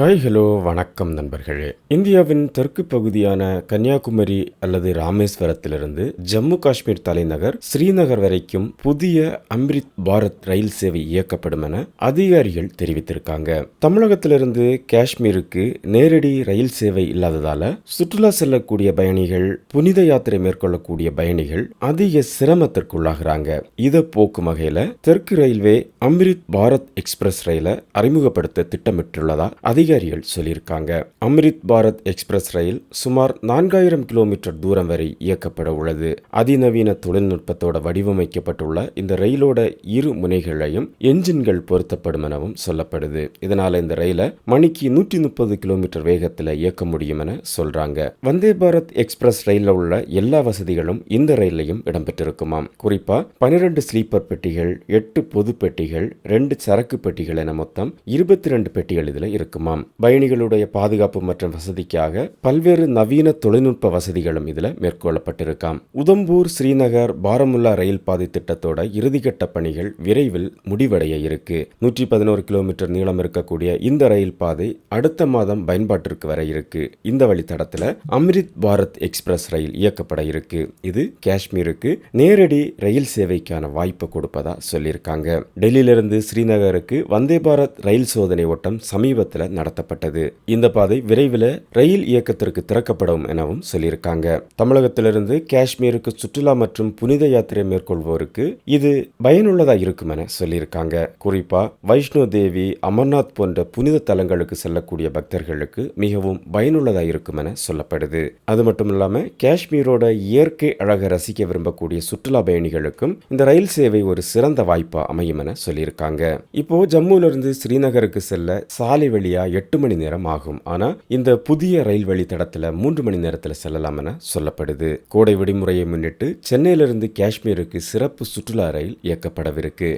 Hi hello வணக்கம் நண்பர்களே. இந்தியாவின் தெற்கு பகுதியான கன்னியாகுமரி அல்லது ராமேஸ்வரத்திலிருந்து ஜம்மு காஷ்மீர் தலைநகர் ஸ்ரீநகர் வரைக்கும் புதிய அம்ரித் பாரத் ரயில் சேவை இயக்கப்படும் என அதிகாரிகள் தெரிவித்திருக்காங்க. தமிழகத்திலிருந்து காஷ்மீருக்கு நேரடி ரயில் சேவை இல்லாததால சுற்றுலா செல்லக்கூடிய பயணிகள் புனித யாத்திரை மேற்கொள்ளக்கூடிய பயணிகள் அதிக சிரமத்திற்குள்ளாகிறாங்க. இதை போக்கும் வகையில தெற்கு ரயில்வே அம்ரித் பாரத் எக்ஸ்பிரஸ் ரயிலை அறிமுகப்படுத்த திட்டமிட்டுள்ளதா அதிகாரிகள் சொல்லியிருக்காங்க. அம்ரித் பாரத் எக்ஸ்பிரஸ் ரயில் சுமார் நான்காயிரம் கிலோமீட்டர் தூரம் வரை இயக்கப்பட உள்ளது. அதிநவீன தொழில்நுட்பத்தோட வடிவமைக்கப்பட்டுள்ள இந்த ரயிலோட இரு முனைகளையும் என்ஜின்கள் பொருத்தப்படும் எனவும் சொல்லப்படுது. இதனால இந்த ரயிலை மணிக்கு நூற்றி முப்பது கிலோமீட்டர் வேகத்தில் இயக்க முடியும் என சொல்றாங்க. வந்தே பாரத் எக்ஸ்பிரஸ் ரயிலில் உள்ள எல்லா வசதிகளும் இந்த ரயிலையும் இடம்பெற்றிருக்குமாம். குறிப்பா பனிரெண்டு ஸ்லீப்பர் பெட்டிகள் எட்டு பொது பெட்டிகள் ரெண்டு சரக்கு பெட்டிகள் என மொத்தம் இருபத்தி ரெண்டு பெட்டிகள் இதுல இருக்குமாம். பயணிகளுடைய பாதுகாப்பு மற்றும் வசதிக்காக பல்வேறு நவீன தொழில்நுட்ப வசதிகளும் இதில் மேற்கொள்ளப்பட்டிருக்காம். உதம்பூர் ஸ்ரீநகர் பாரமுல்லா ரயில் பாதை திட்டத்தோட இறுதிக்கட்ட பணிகள் விரைவில் முடிவடைய இருக்கு. நூற்றி பதினோரு கிலோமீட்டர் நீளம் இருக்கக்கூடிய இந்த ரயில் பாதை அடுத்த மாதம் பயன்பாட்டிற்கு வர இருக்கு. இந்த வழித்தடத்துல அம்ரித் பாரத் எக்ஸ்பிரஸ் ரயில் இயக்கப்பட இருக்கு. இது காஷ்மீருக்கு நேரடி ரயில் சேவைக்கான வாய்ப்பு கொடுப்பதா சொல்லியிருக்காங்க டெல்லியிலிருந்து ஸ்ரீநகருக்கு வந்தே பாரத் ரயில் சோதனை ஓட்டம் சமீபத்தில் நடத்தப்பட்டது. இந்த பாதை விரைவில் ரயில் இயக்கத்திற்கு திறக்கப்படும் எனவும் சொல்லியிருக்காங்க. தமிழகத்திலிருந்து காஷ்மீருக்கு சுற்றுலா மற்றும் புனித யாத்திரை மேற்கொள்வோருக்கு இது பயனுள்ளதா இருக்கும் என சொல்லியிருக்காங்க. குறிப்பா வைஷ்ணோ தேவி அமர்நாத் போன்ற புனித தலங்களுக்கு செல்லக்கூடிய பக்தர்களுக்கு மிகவும் பயனுள்ளதா இருக்கும் என சொல்லப்படுது. அது மட்டும் இல்லாம காஷ்மீரோட இயற்கை அழகை ரசிக்க விரும்பக்கூடிய சுற்றுலா பயணிகளுக்கும் இந்த ரயில் சேவை ஒரு சிறந்த வாய்ப்பா அமையும் என சொல்லியிருக்காங்க. இப்போ ஜம்முல இருந்து ஸ்ரீநகருக்கு செல்ல சாலை வழியா எட்டு மணி நேரம் ஆகும். ஆனா இந்த புதிய ரயில் வழித்தடத்துல மூன்று மணி நேரத்தில் செல்லலாம் என சொல்லப்படுது. கோடை விடுமுறையை முன்னிட்டு சென்னையிலிருந்து காஷ்மீருக்கு சிறப்பு சுற்றுலா ரயில் இயக்கப்படவிருக்கு.